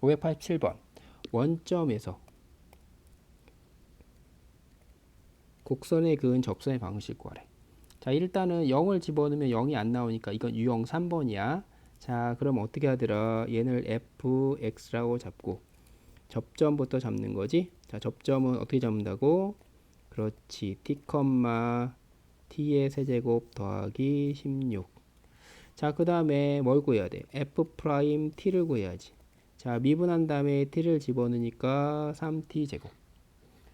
587번 원점에서 곡선에 그은 접선의 방식 구하래. 자, 일단은 0을 집어넣으면 0이 안 나오니까 이건 유형 3번이야. 자, 그럼 어떻게 하더라? 얘를 fx라고 잡고 접점부터 잡는 거지. 자, 접점은 어떻게 잡는다고? 그렇지. t, t의 세제곱 더하기 16. 자, 그 다음에 뭘 구해야 돼? f 프라임 t를 구해야지. 자, 미분한 다음에 t를 집어넣으니까 3t 제곱.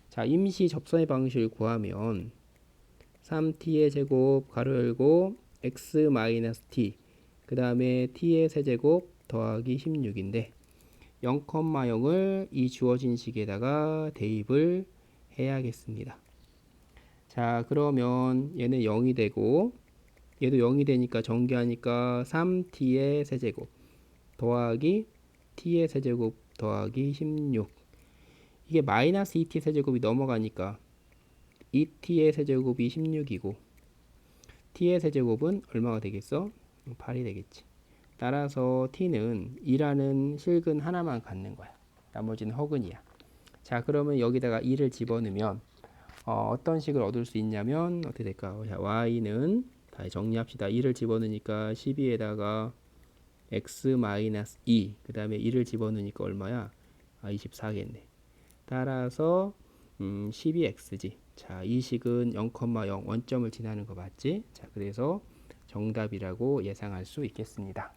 자, 임시 접선의 방식을 구하면 3t의 제곱 가로 열고 x 마이너스 t 그 다음에 t의 세제곱 더하기 16인데 0,0을 이 주어진 식에다가 대입을 해야겠습니다. 자, 그러면 얘는 0이 되고 얘도 0이 되니까 전개하니까 3t의 세제곱 더하기 t의 세제곱 더하기 16 이게 마이너스 2t 세제곱이 넘어가니까 2t의 세제곱이 16이고 t의 세제곱은 얼마가 되겠어? 8이 되겠지. 따라서 t는 2라는 실근 하나만 갖는 거야. 나머지는 허근이야. 자, 그러면 여기다가 2를 집어넣으면 어, 떤 식을 얻을 수 있냐면 어떻게 될까? 자, y는 다시 정리합시다. 2를 집어넣으니까 12에다가 x 2, 그 다음에 2를 집어넣으니까 얼마야? 아, 24겠네. 따라서 음, 12x지. 자, 이 식은 0,0 원점을 지나는 거 맞지? 자, 그래서 정답이라고 예상할 수 있겠습니다.